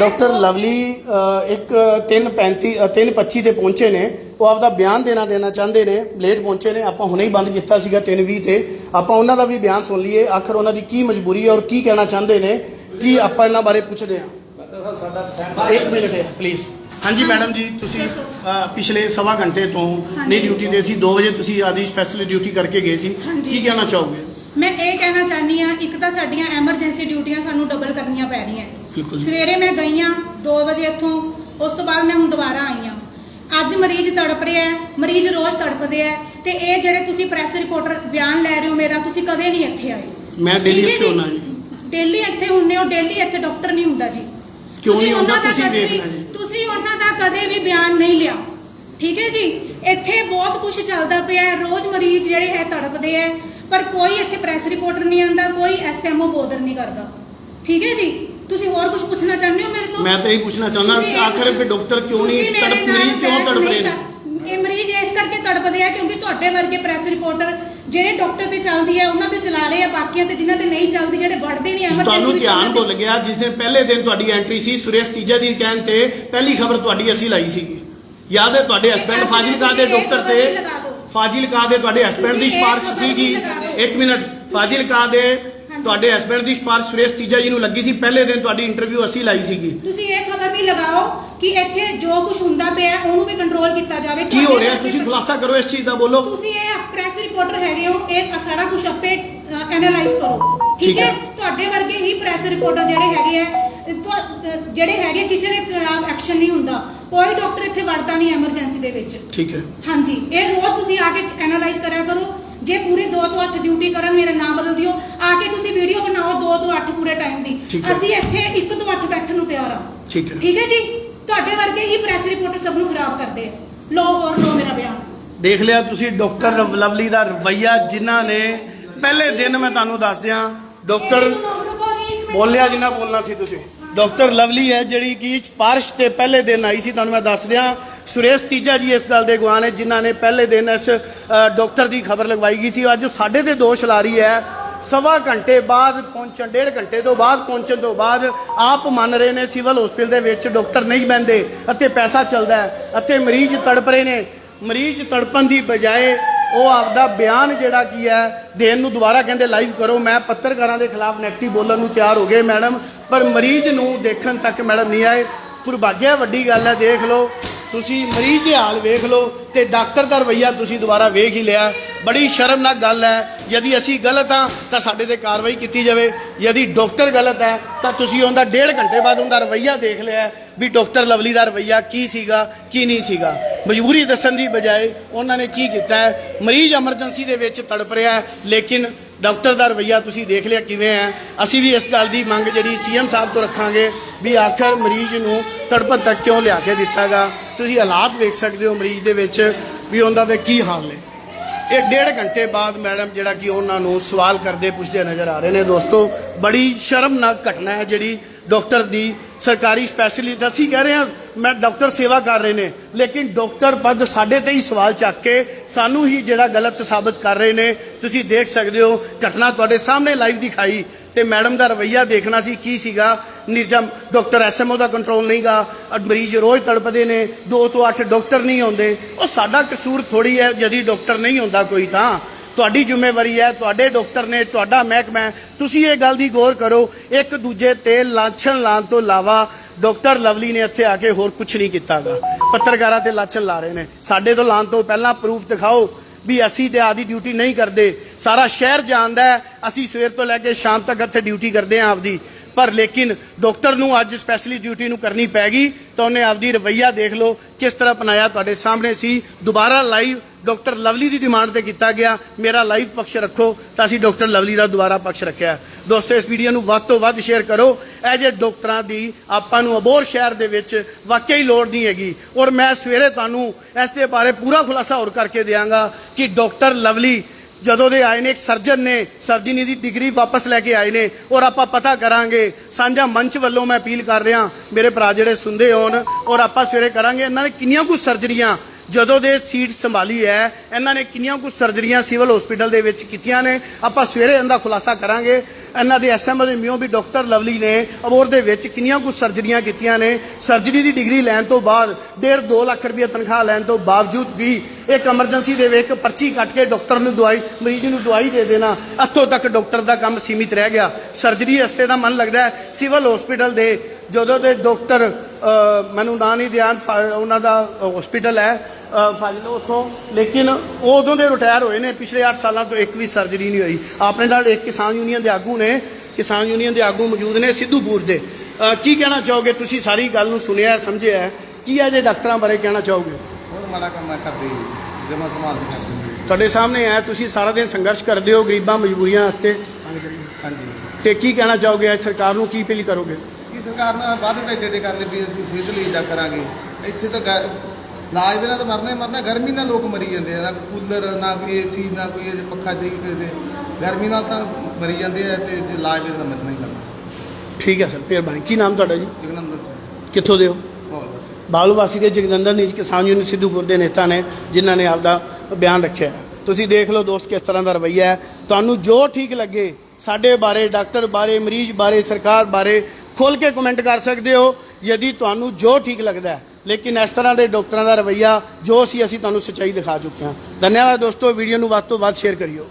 Doctor Lovely ਇੱਕ 3:35 3:25 ਤੇ ਪਹੁੰਚੇ ਨੇ। ਉਹ ਆਪਦਾ ਬਿਆਨ ਦੇਣਾ ਦੇਣਾ ਚਾਹੁੰਦੇ ਨੇ। ਲੇਟ ਪਹੁੰਚੇ ਨੇ। ਆਪਾਂ ਹੁਣੇ ਹੀ ਬੰਦ ਕੀਤਾ ਸੀਗਾ 3:20 ਤੇ। ਆਪਾਂ ਉਹਨਾਂ ਦਾ ਵੀ ਬਿਆਨ ਸੁਣ ਲਈਏ। ਆਖਰ ਉਹਨਾਂ ਦੀ ਕੀ ਮਜਬੂਰੀ ਹੈ ਔਰ ਕੀ ਕਹਿਣਾ ਚਾਹੁੰਦੇ ਨੇ? ਕੀ ਆਪਾਂ ਇਹਨਾਂ ਬਾਰੇ ਪੁੱਛਦੇ ਹਾਂ? ਇੱਕ ਮਿੰਟ ਹੈ ਪਲੀਜ਼ ਹਾਂਜੀ ਮੈਡਮ ਜੀ ਤੁਸੀਂ ਪਿਛਲੇ ਸਵਾ ਘੰਟੇ ਤੋਂ ਨਹੀਂ ਡਿਊਟੀ ਦੇ ਸੀ। 2 ਵਜੇ ਤੁਸੀਂ ਆਦੀ ਸਪੈਸ਼ਲ ਡਿਊਟੀ ਕਰਕੇ ਗਏ ਸੀ। ਕੀ ਕਹਿਣਾ ਚਾਹੋਗੇ? ਮੈਂ ਇਹ ਕਹਿਣਾ ਚਾਹਨੀ ਆ ਇੱਕ ਤਾਂ ਸਾਡੀਆਂ ਐਮਰਜੈਂਸੀ ਡਿਊਟੀਆਂ ਸਾਨੂੰ ਡਬਲ ਕਰਨੀਆਂ ਪੈ ਰਹੀਆਂ। ਸਵੇਰੇ ਮੈਂ ਗਈ ਆ 2 ਵਜੇ ਇੱਥੋਂ ਉਸ ਤੋਂ ਬਾਅਦ ਮੈਂ ਹੁਣ ਦੁਬਾਰਾ ਆਈ ਆ ਅੱਜ ਮਰੀਜ਼ ਤੜਪ ਰਿਹਾ ਹੈ ਮਰੀਜ਼ ਰੋਜ਼ ਤੜਪਦੇ ਆ ਤੇ ਇਹ ਜਿਹੜੇ ਤੁਸੀਂ ਪ੍ਰੈਸ ਰਿਪੋਰਟਰ ਬਿਆਨ ਲੈ ਰਹੇ ਹੋ ਮੇਰਾ ਤੁਸੀਂ ਕਦੇ ਨਹੀਂ ਇੱਥੇ ਆਏ ਮੈਂ ਹੈ ਇੱਥੇ ਹੁੰਨਾ ਜੀ। ਡੇਲੀ ਇੱਥੇ ਹੁੰਨੇ ਹੋ ਡੇਲੀ ਇੱਥੇ ਡਾਕਟਰ ਨਹੀਂ ਹੁੰਦਾ ਜੀ ਕਿਉਂ ਨਹੀਂ ਹੁੰਦਾ? ਤੁਸੀਂ ਦੇਖਣਾ ਜੀ। ਤੁਸੀਂ ਉਹਨਾਂ ਦਾ ਕਦੇ ਵੀ ਬਿਆਨ ਨਹੀਂ ਲਿਆ ਠੀਕ ਹੈ ਜੀ ਇੱਥੇ ਬਹੁਤ ਕੁਝ ਚੱਲਦਾ ਪਿਆ ਹੈ ਰੋਜ਼ ਮਰੀਜ਼ ਜਿਹੜੇ ਹੈ ਤੜਪਦੇ ਹੈ ਪਰ ਕੋਈ ਇੱਥੇ ਪ੍ਰੈਸ ਰਿਪੋਰਟਰ ਨਹੀਂ ਆਂਦਾ ਕੋਈ ਐਸਐਮਓ ਬੋਦਰ ਨਹੀਂ ਕਰਦਾ। ਠੀਕ ਹੈ ਜੀ? ਤੁਸੀਂ ਹੋਰ ਕੁਝ ਪੁੱਛਣਾ ਚਾਹੁੰਦੇ ਹੋ ਮੇਰੇ ਤੋਂ? ਮੈਂ ਤਾਂ ਇਹ ਪੁੱਛਣਾ ਚਾਹੁੰਦਾ ਆਖਰ ਵੀ ਡਾਕਟਰ ਕਿਉਂ ਨਹੀਂ? ਤੜਪ ਮਰੀਜ਼ ਕਿਉਂ ਤੜਪ ਰਹੇ ਨੇ? ਇਹ ਮਰੀਜ਼ ਇਸ ਕਰਕੇ ਤੜਪਦੇ ਆ ਕਿਉਂਕਿ ਤੁਹਾਡੇ ਵਰਗੇ ਪ੍ਰੈਸ ਰਿਪੋਰਟਰ ਜਿਹੜੇ ਡਾਕਟਰ ਤੇ ਚੱਲਦੀ ਹੈ ਉਹਨਾਂ ਤੇ ਚਲਾ ਰਹੇ ਆ ਬਾਕੀਆਂ ਤੇ ਜਿਨ੍ਹਾਂ ਤੇ ਨਹੀਂ ਚੱਲਦੀ ਜਿਹੜੇ ਵੜਦੇ ਨਹੀਂ emergency ਤੁਹਾਨੂੰ ਧਿਆਨ ਭੁੱਲ ਗਿਆ ਜਿਸ ਦਿਨ ਪਹਿਲੇ ਦਿਨ ਤੁਹਾਡੀ ਐਂਟਰੀ ਸੀ ਸੁਰੇਸ਼ ਤੀਜਾ ਦੀ ਕਹਿਣ ਤੇ ਪਹਿਲੀ ਖਬਰ ਤੁਹਾਡੀ ਅਸੀਂ ਲਾਈ ਸੀਗੀ। ਯਾਦ ਹੈ ਤੁਹਾਡੇ ਹਸਬੰਡ ਫਾਜ਼ਿਲਕਾ ਦੇ ਡਾਕਟਰ ਤੇ। ਫਾਜ਼ਿਲਕਾ ਦੇ ਤੁਹਾਡੇ ਹਸਬੰਡ ਦੀ ਸਿਫਾਰਿਸ਼ ਸੀਗੀ। ਇੱਕ ਮਿੰਟ। ਫਾਜ਼ਿਲਕਾ ਦੇ ਤੁਹਾਡੇ ਹਸਬੰਡ ਦੀ ਸਿਫਾਰਿਸ਼ ਸੁਰੇਸ਼ ਤੀਜਾ ਜੀ ਨੂੰ ਲੱਗੀ ਸੀ। ਪਹਿਲੇ ਦਿਨ ਤੁਹਾਡੀ ਇੰਟਰਵਿਊ ਅਸੀਂ ਲਾਈ ਸੀਗੀ। ਤੁਸੀਂ ਇਹ ਖਬਰ ਵੀ ਲਗਾਓ ਕਿ ਇੱਥੇ ਜੋ ਕੁਝ ਹੁੰਦਾ ਪਿਆ ਉਹਨੂੰ ਵੀ ਕੰਟਰੋਲ ਕੀਤਾ ਜਾਵੇ। ਕੀ ਹੋ ਰਿਹਾ? ਤੁਸੀਂ ਖੁਲਾਸਾ ਕਰੋ ਇਸ ਚੀਜ਼ ਦਾ ਬੋਲੋ। ਤੁਸੀਂ ਇਹ ਪ੍ਰੈਸ ਰਿਪੋਰਟਰ ਹੈਗੇ ਹੋ ਇਹ ਸਾਰਾ ਕੁਝ ਆਪੇ ਐਨਾਲਾਈਜ਼ ਕਰੋ। ਠੀਕ ਹੈ। ਤੁਹਾਡੇ ਵਰਗੇ ਹੀ ਪ੍ਰੈਸ ਰਿਪੋਰਟਰ ਜਿਹੜੇ ਹੈਗੇ ਆ ਤੁਹਾ- ਜਿਹੜੇ ਹੈਗੇ ਕਿਸੇ ਦੇ ਖਿਲਾਫ ਐਕਸ਼ਨ ਨਹੀਂ ਹੁੰਦਾ। ਕੋਈ ਡਾਕਟਰ ਇੱਥੇ ਵੜਦਾ ਨਹੀਂ ਐਮਰਜੈਂਸੀ ਦੇ ਵਿੱਚ। ਠੀਕ ਹੈ। ਹਾਂਜੀ। ਇਹ ਰੋਜ਼ ਤੁਸੀਂ ਆ ਕੇ ਐਨਾਲਾਈਜ਼ ਕਰਿਆ ਕਰੋ। ਜੇ ਪੂਰੇ 2 ਤੋਂ 8 ਡਿਊਟੀ ਕਰਨ ਮੇਰਾ ਨਾਮ ਬਦਲ ਦਿਓ। ਆ ਕੇ ਤੁਸੀਂ ਵੀਡੀਓ ਬਣਾਓ 2 ਤੋਂ 8 ਪੂਰੇ ਟਾਈਮ ਦੀ। ਠੀਕ ਹੈ। ਅਸੀਂ ਇੱਥੇ 1 ਤੋਂ 8 ਬੈਠਣ ਨੂੰ ਤਿਆਰ ਆ। ਠੀਕ ਹੈ। ਠੀਕ ਹੈ ਜੀ? ਤੁਹਾਡੇ ਵਰਗੇ ਹੀ ਪ੍ਰੈਸ ਰਿਪੋਰਟਰ ਸਭ ਨੂੰ ਖਰਾਬ ਕਰਦੇ ਆ। ਲੋ ਹੋਰ ਲੋ ਮੇਰਾ ਬਿਆਨ। ਦੇਖ ਲਿਆ ਤੁਸੀਂ ਡਾਕਟਰ ਲਵਲੀ ਦਾ ਰਵਈਆ ਜਿਨ੍ਹਾਂ ਨੇ ਪਹਿਲੇ ਦਿਨ ਮੈਂ ਤੁਹਾਨੂੰ ਦੱਸ ਦਿਆਂ ਡਾਕਟਰ ਬੋਲਿਆ ਜਿੰਨਾ ਬੋਲਣਾ ਸੀ ਤੁਸੀਂ। ਡਾਕਟਰ ਲਵਲੀ ਹੈ, ਜਿਹੜੀ ਕਿ ਪਾਰਸ਼ ਤੇ ਪਹਿਲੇ ਦਿਨ ਆਈ ਸੀ, ਤੁਹਾਨੂੰ ਮੈਂ ਦੱਸ ਦਿਆਂ। ਸੁਰੇਸ਼ ਤੀਜਾ ਜੀ ਇਸ ਗੱਲ ਦੇ ਗਵਾਹ ਨੇ, ਜਿਨ੍ਹਾਂ ਨੇ ਪਹਿਲੇ ਦਿਨ ਇਸ ਡਾਕਟਰ ਦੀ ਖਬਰ ਲਗਵਾਈ ਗਈ ਸੀ। ਅੱਜ ਸਾਡੇ ਤੇ ਦੋਸ਼ ਲਾ ਰਹੀ ਹੈ। ਸਵਾ ਘੰਟੇ ਬਾਅਦ ਪਹੁੰਚਣ, ਡੇਢ ਘੰਟੇ ਤੋਂ ਬਾਅਦ ਪਹੁੰਚਣ ਤੋਂ ਬਾਅਦ ਆਪ ਮੰਨ ਰਹੇ ਨੇ, ਸਿਵਲ ਹਸਪੀਟਲ ਦੇ ਵਿੱਚ ਡਾਕਟਰ ਨਹੀਂ ਬੈੰਦੇ ਅਤੇ ਪੈਸਾ ਚੱਲਦਾ ਹੈ ਅਤੇ ਮਰੀਜ਼ ਤੜਪ ਰਹੇ ਨੇ। ਮਰੀਜ਼ ਤੜਪਣ ਦੀ ਬਜਾਏ ਉਹ ਆਪਦਾ ਬਿਆਨ ਜਿਹੜਾ ਕੀ ਹੈ, ਦੇਣ ਨੂੰ ਦੁਬਾਰਾ ਕਹਿੰਦੇ ਲਾਈਵ ਕਰੋ। ਮੈਂ ਪੱਤਰਕਾਰਾਂ ਦੇ ਖਿਲਾਫ ਨੈਗੇਟਿਵ ਬੋਲਣ ਨੂੰ ਤਿਆਰ ਹੋ ਗਏ ਮੈਡਮ, ਪਰ ਮਰੀਜ਼ ਨੂੰ ਦੇਖਣ ਤੱਕ ਮੈਡਮ ਨਹੀਂ ਆਏ। ਦੁਰਭਾਗਿਆ ਵੱਡੀ ਗੱਲ ਹੈ, ਦੇਖ ਲਓ। ਤੁਸੀਂ ਮਰੀਜ਼ ਦੇ ਹਾਲ ਵੇਖ ਲਓ ਤੇ ਡਾਕਟਰ ਦਾ ਰਵਈਆ ਤੁਸੀਂ ਦੁਬਾਰਾ ਵੇਖ ਹੀ ਲਿਆ। ਬੜੀ ਸ਼ਰਮਨਾਕ ਗੱਲ ਹੈ, ਯਦੀ ਅਸੀਂ ਗਲਤ ਹਾਂ, ਤਾਂ ਸਾਡੇ ਤੇ ਕਾਰਵਾਈ ਕੀਤੀ ਜਾਵੇ। ਯਦੀ ਡਾਕਟਰ ਗਲਤ ਹੈ, ਤਾਂ ਤੁਸੀਂ ਉਹਦਾ ਡੇਢ ਘੰਟੇ ਬਾਅਦ ਉਹਦਾ ਰਵਈਆ ਦੇਖ ਲਿਆ ਵੀ ਡਾਕਟਰ ਲਵਲੀ ਦਾ ਰਵਈਆ ਕੀ ਸੀਗਾ, ਕੀ ਨਹੀਂ ਸੀਗਾ। ਮਜਬੂਰੀ ਦੱਸਣ ਦੀ ਬਜਾਏ ਉਹਨਾਂ ਨੇ ਕੀ ਕੀਤਾ ਹੈ? ਮਰੀਜ਼ ਐਮਰਜੈਂਸੀ ਦੇ ਵਿੱਚ ਤੜਪ ਰਿਹਾ ਹੈ। ਲੇਕਿਨ ਡਾਕਟਰ ਦਾ ਰਵਈਆ ਤੁਸੀਂ ਦੇਖ ਲਿਆ ਕਿਵੇਂ ਹੈ? ਅਸੀਂ ਵੀ ਇਸ ਗੱਲ ਦੀ ਮੰਗ ਜਿਹੜੀ ਸੀਐਮ ਸਾਹਿਬ ਤੋਂ ਰੱਖਾਂਗੇ ਵੀ ਆਖਰ ਮਰੀਜ਼ ਨੂੰ ਤੜਪਣ ਤੱਕ ਕਿਉਂ ਲਿਆ ਕੇ ਦਿੱਤਾਗਾ? ਤੁਸੀਂ ਹਾਲਾਤ ਵੇਖ ਸਕਦੇ ਹੋ ਮਰੀਜ਼ ਦੇ ਵਿੱਚ ਵੀ ਉਹਨਾਂ ਦੇ ਕੀ ਹਾਲ ਨੇ। ਇਹ ਡੇਢ ਘੰਟੇ ਬਾਅਦ ਮੈਡਮ ਜਿਹੜਾ ਕਿ ਉਹਨਾਂ ਨੂੰ ਸਵਾਲ ਕਰਦੇ ਪੁੱਛਦੇ ਨਜ਼ਰ ਆ ਰਹੇ ਨੇ। ਦੋਸਤੋ, ਬੜੀ ਸ਼ਰਮਨਾਕ ਘਟਨਾ ਹੈ ਜਿਹੜੀ ਡਾਕਟਰ ਦੀ ਸਰਕਾਰੀ ਸਪੈਸ਼ਲਿਸਟ, ਅਸੀਂ ਕਹਿ ਰਹੇ ਹਾਂ ਮੈਂ ਡਾਕਟਰ ਸੇਵਾ ਕਰ ਰਹੇ ਨੇ, ਲੇਕਿਨ ਡਾਕਟਰ ਪਦ ਸਾਡੇ ਤੇ ਹੀ ਸਵਾਲ ਚੱਕ ਕੇ ਸਾਨੂੰ ਹੀ ਜਿਹੜਾ ਗਲਤ ਸਾਬਤ ਕਰ ਰਹੇ ਨੇ। ਤੁਸੀਂ ਦੇਖ ਸਕਦੇ ਹੋ ਘਟਨਾ ਤੁਹਾਡੇ ਸਾਹਮਣੇ ਲਾਈਵ ਦਿਖਾਈ ਤੇ ਮੈਡਮ ਦਾ ਰਵਈਆ ਦੇਖਣਾ ਸੀ ਕੀ ਸੀਗਾ। ਨਿਰਜਮ, ਡਾਕਟਰ ਐਸਐਮਓ ਦਾ ਕੰਟਰੋਲ ਨਹੀਂਗਾ ਮਰੀਜ਼ ਰੋਜ਼ ਤੜਪਦੇ ਨੇ 2 ਤੋਂ 8 ਡਾਕਟਰ ਨਹੀਂ ਆਉਂਦੇ। ਉਹ ਸਾਡਾ ਕਸੂਰ ਥੋੜੀ ਹੈ, ਜਦੀ ਡਾਕਟਰ ਨਹੀਂ ਹੁੰਦਾ ਕੋਈ ਤਾਂ। ਤੁਹਾਡੀ ਜ਼ਿੰਮੇਵਾਰੀ ਹੈ, ਤੁਹਾਡੇ ਡਾਕਟਰ ਨੇ, ਤੁਹਾਡਾ ਮਹਿਕਮਾ ਹੈ। ਤੁਸੀਂ ਇਹ ਗੱਲ ਦੀ ਗੌਰ ਕਰੋ, ਇੱਕ ਦੂਜੇ ਤੇ ਲਾਂਛਣ ਲਾਉਣ ਤੋਂ ਇਲਾਵਾ ਡਾਕਟਰ ਲਵਲੀ ਨੇ ਇੱਥੇ ਆ ਕੇ ਹੋਰ ਕੁਝ ਨਹੀਂ ਕੀਤਾਗਾ। ਪੱਤਰਕਾਰਾਂ ਤੇ ਲਾਚਨ ਲਾ ਰਹੇ ਨੇ। ਸਾਡੇ ਤੋਂ ਲਾਉਣ ਤੋਂ ਪਹਿਲਾਂ ਪ੍ਰੂਫ ਦਿਖਾਓ ਵੀ ਅਸੀਂ ਤੇ ਆਦੀ ਡਿਊਟੀ ਨਹੀਂ ਕਰਦੇ। ਸਾਰਾ ਸ਼ਹਿਰ ਜਾਣਦਾ ਅਸੀਂ ਸਵੇਰ ਤੋਂ ਲੈ ਕੇ ਸ਼ਾਮ ਤੱਕ ਇੱਥੇ ਡਿਊਟੀ ਕਰਦੇ ਹਾਂ ਆਪਦੀ। ਪਰ ਲੇਕਿਨ ਡਾਕਟਰ ਨੂੰ ਅੱਜ ਸਪੈਸ਼ਲੀ ਡਿਊਟੀ ਨੂੰ ਕਰਨੀ ਪੈ ਗਈ ਤਾਂ ਉਹਨੇ ਆਪਦੀ ਰਵਈਆ ਦੇਖ ਲਓ ਕਿਸ ਤਰ੍ਹਾਂ ਅਪਣਾਇਆ ਤੁਹਾਡੇ ਸਾਹਮਣੇ ਸੀ। ਦੁਬਾਰਾ ਲਾਈਵ ਡਾਕਟਰ ਲਵਲੀ ਦੀ ਡਿਮਾਂਡ ਤੇ ਕੀਤਾ ਗਿਆ। ਮੇਰਾ ਲਾਈਵ ਪੱਖ ਰੱਖੋ ਤਾਂ ਅਸੀਂ ਡਾਕਟਰ ਲਵਲੀ ਦਾ ਦੁਬਾਰਾ ਪਕਸ਼ ਰੱਖਿਆ। ਦੋਸਤੋ, ਇਸ ਵੀਡੀਓ ਨੂੰ ਵੱਧ ਤੋਂ ਵੱਧ ਸ਼ੇਅਰ ਕਰੋ। ਇਹ ਜੇ ਡਾਕਟਰਾਂ ਦੀ ਆਪਾਂ ਨੂੰ ਅਬੋਰ ਸ਼ਹਿਰ ਦੇ ਵਿੱਚ ਵਾਕਈ ਲੋੜ ਨਹੀਂ ਹੈਗੀ। ਔਰ ਮੈਂ ਸਵੇਰੇ ਤੁਹਾਨੂੰ ਇਸ ਦੇ ਬਾਰੇ ਪੂਰਾ ਖੁਲਾਸਾ ਹੋਰ ਕਰਕੇ ਦਿਆਂਗਾ ਕਿ ਡਾਕਟਰ ਲਵਲੀ ਜਦੋਂ ਦੇ ਆਏ ਨੇ, ਇੱਕ ਸਰਜਨ ਨੇ, ਸਰਜਨੀ ਦੀ ਡਿਗਰੀ ਵਾਪਸ ਲੈ ਕੇ ਆਏ ਨੇ। ਔਰ ਆਪਾਂ ਪਤਾ ਕਰਾਂਗੇ, ਸਾਂਝਾ ਮੰਚ ਵੱਲੋਂ ਮੈਂ ਅਪੀਲ ਕਰ ਰਿਹਾ, ਮੇਰੇ ਭਰਾ ਜਿਹੜੇ ਸੁਣਦੇ ਹੋਣ, ਔਰ ਆਪਾਂ ਸਵੇਰੇ ਕਰਾਂਗੇ। ਇਹਨਾਂ ਨੇ ਕਿੰਨੀਆਂ ਕੁ ਸਰਜਰੀਆਂ ਜਦੋਂ ਦੇ ਸੀਟ ਸੰਭਾਲੀ ਹੈ, ਇਹਨਾਂ ਨੇ ਕਿੰਨੀਆਂ ਕੁ ਸਰਜਰੀਆਂ ਸਿਵਲ ਹਸਪੀਟਲ ਦੇ ਵਿੱਚ ਕੀਤੀਆਂ ਨੇ, ਆਪਾਂ ਸਵੇਰੇ ਇਹਦਾ ਖੁਲਾਸਾ ਕਰਾਂਗੇ। ਇਹਨਾਂ ਦੇ ਐਸਐਮ ਦੇ ਮਿਓ ਵੀ ਡਾਕਟਰ ਲਵਲੀ ਨੇ ਅਬੋਰ ਦੇ ਵਿੱਚ ਕਿੰਨੀਆਂ ਕੁ ਸਰਜਰੀਆਂ ਕੀਤੀਆਂ ਨੇ। ਸਰਜਰੀ ਦੀ ਡਿਗਰੀ ਲੈਣ ਤੋਂ ਬਾਅਦ 1.5 2 ਲੱਖ ਰੁਪਏ ਤਨਖਾਹ ਲੈਣ ਤੋਂ ਬਾਵਜੂਦ ਵੀ ਇੱਕ ਐਮਰਜੈਂਸੀ ਦੇ ਵਿੱਚ ਪਰਚੀ ਕੱਟ ਕੇ ਡਾਕਟਰ ਨੂੰ ਦਵਾਈ, ਮਰੀਜ਼ ਨੂੰ ਦਵਾਈ ਦੇ ਦੇਣਾ, ਇੱਥੋਂ ਤੱਕ ਡਾਕਟਰ ਦਾ ਕੰਮ ਸੀਮਿਤ ਰਹਿ ਗਿਆ। ਸਰਜਰੀ ਹਸਤੇ ਦਾ ਮਨ ਲੱਗਦਾ ਹੈ, ਸਿਵਲ ਹਸਪੀਟਲ ਦੇ ਜਦੋਂ ਦੇ ਡਾਕਟਰ ਮੈਨੂੰ ਨਾਂ ਨਹੀਂ ਧਿਆਨ ਉਹਨਾਂ ਦਾ ਹਸਪੀਟਲ ਹੈ ਫਾਜ਼ਿਲ ਉੱਥੋਂ ਲੇਕਿਨ ਉਹ ਉਦੋਂ ਦੇ ਰਿਟਾਇਰ ਹੋਏ ਨੇ ਪਿਛਲੇ 8 ਸਾਲਾਂ ਤੋਂ ਇੱਕ ਵੀ ਸਰਜਰੀ ਨਹੀਂ ਹੋਈ। ਆਪਣੇ ਨਾਲ ਇੱਕ ਕਿਸਾਨ ਯੂਨੀਅਨ ਦੇ ਆਗੂ ਨੇ ਕਿਸਾਨ ਯੂਨੀਅਨ ਦੇ ਆਗੂ ਮੌਜੂਦ ਨੇ ਸਿੱਧੂਪੁਰ ਦੇ। ਕੀ ਕਹਿਣਾ ਚਾਹੋਗੇ? ਤੁਸੀਂ ਸਾਰੀ ਗੱਲ ਨੂੰ ਸੁਣਿਆ ਸਮਝਿਆ। ਕੀ ਹੈ ਜੇ ਡਾਕਟਰਾਂ ਬਾਰੇ ਕਹਿਣਾ ਚਾਹੋਗੇ? ਬਹੁਤ ਮਾੜਾ ਕੰਮ ਹੈ ਕਰਦੀ ਜਮਾ ਸੰਭਾਲ ਕੇ ਕਰਦੀ ਤੁਹਾਡੇ ਸਾਹਮਣੇ ਹੈ ਤੁਸੀਂ ਸਾਰਾ ਦਿਨ ਸੰਘਰਸ਼ ਕਰਦੇ ਹੋ ਗਰੀਬਾਂ ਮਜਬੂਰੀਆਂ ਵਾਸਤੇ। ਹਾਂਜੀ ਤੇ ਕੀ ਕਹਿਣਾ ਚਾਹੋਗੇ? ਅੱਜ ਸਰਕਾਰ ਨੂੰ ਕੀ ਅਪੀਲ ਕਰੋਗੇ? ਕੀ ਸਰਕਾਰ ਨਾਲ ਵੱਧ ਤੇ ਡੇਡੇ ਕਰਦੇ ਵੀ ਅਸੀਂ ਸਿਹਤ ਲਈ ਇਦਾਂ ਕਰਾਂਗੇ। ਇੱਥੇ ਤਾਂ ਇਲਾਜ ਬਿਨਾਂ ਤਾਂ ਮਰਨਾ ਹੀ ਮਰਨਾ ਗਰਮੀ ਨਾਲ ਲੋਕ ਮਰੀ ਜਾਂਦੇ ਆ। ਨਾ ਕੂਲਰ ਨਾ ਕੋਈ ਏਸੀ ਨਾ ਕੋਈ ਇਹ ਪੱਖਾ ਚਾਹੀ ਕਿਸੇ ਗਰਮੀ ਨਾਲ ਤਾਂ ਮਰੀ ਜਾਂਦੇ ਆ ਤੇ ਜੇ ਬਿਨਾਂ ਤਾਂ ਮਰਨਾ ਹੀ ਮਰਨਾ। ਠੀਕ ਹੈ ਸਰ ਮਿਹਰਬਾਨੀ। ਕੀ ਨਾਮ ਤੁਹਾਡਾ ਜੀ? ਜਗਨੰਦਨ ਸਿੰਘ। ਕਿੱਥੋਂ ਦੇ ਹੋ? ਬੋਲ ਬਸ। ਬਾਲੂ ਵਾਸੀ ਦੇ ਜਗਦੰਦਰ ਨੀਚ ਕਿਸਾਨ ਯੂਨੀਅਨ ਸਿੱਧੂਪੁਰ ਦੇ ਨੇਤਾ ਨੇ ਜਿਨ੍ਹਾਂ ਨੇ ਆਪਦਾ ਬਿਆਨ ਰੱਖਿਆ ਹੈ। ਤੁਸੀਂ ਦੇਖ ਲਓ ਦੋਸਤ ਕਿਸ ਤਰ੍ਹਾਂ ਦਾ ਰਵੱਈਆ ਹੈ। ਤੁਹਾਨੂੰ ਜੋ ਠੀਕ ਲੱਗੇ ਸਾਡੇ ਬਾਰੇ ਡਾਕਟਰ ਬਾਰੇ ਮਰੀਜ਼ ਬਾਰੇ ਸਰਕਾਰ ਬਾਰੇ ਖੁੱਲ ਕੇ ਕਮੈਂਟ ਕਰ ਸਕਦੇ ਹੋ। ਯਦੀ ਤੁਹਾਨੂੰ ਜੋ ਠੀਕ ਲੱਗਦਾ ਹੈ ਲੇਕਿਨ ਇਸ ਤਰ੍ਹਾਂ ਦੇ ਡਾਕਟਰਾਂ ਦਾ ਰਵੱਈਆ ਜੋ ਸੀ ਅਸੀਂ ਤੁਹਾਨੂੰ ਸੱਚਾਈ ਦਿਖਾ ਚੁੱਕੇ ਹਾਂ। ਧੰਨਵਾਦ ਦੋਸਤੋ, ਵੀਡੀਓ ਨੂੰ ਵੱਧ ਤੋਂ ਵੱਧ ਸ਼ੇਅਰ ਕਰਿਓ।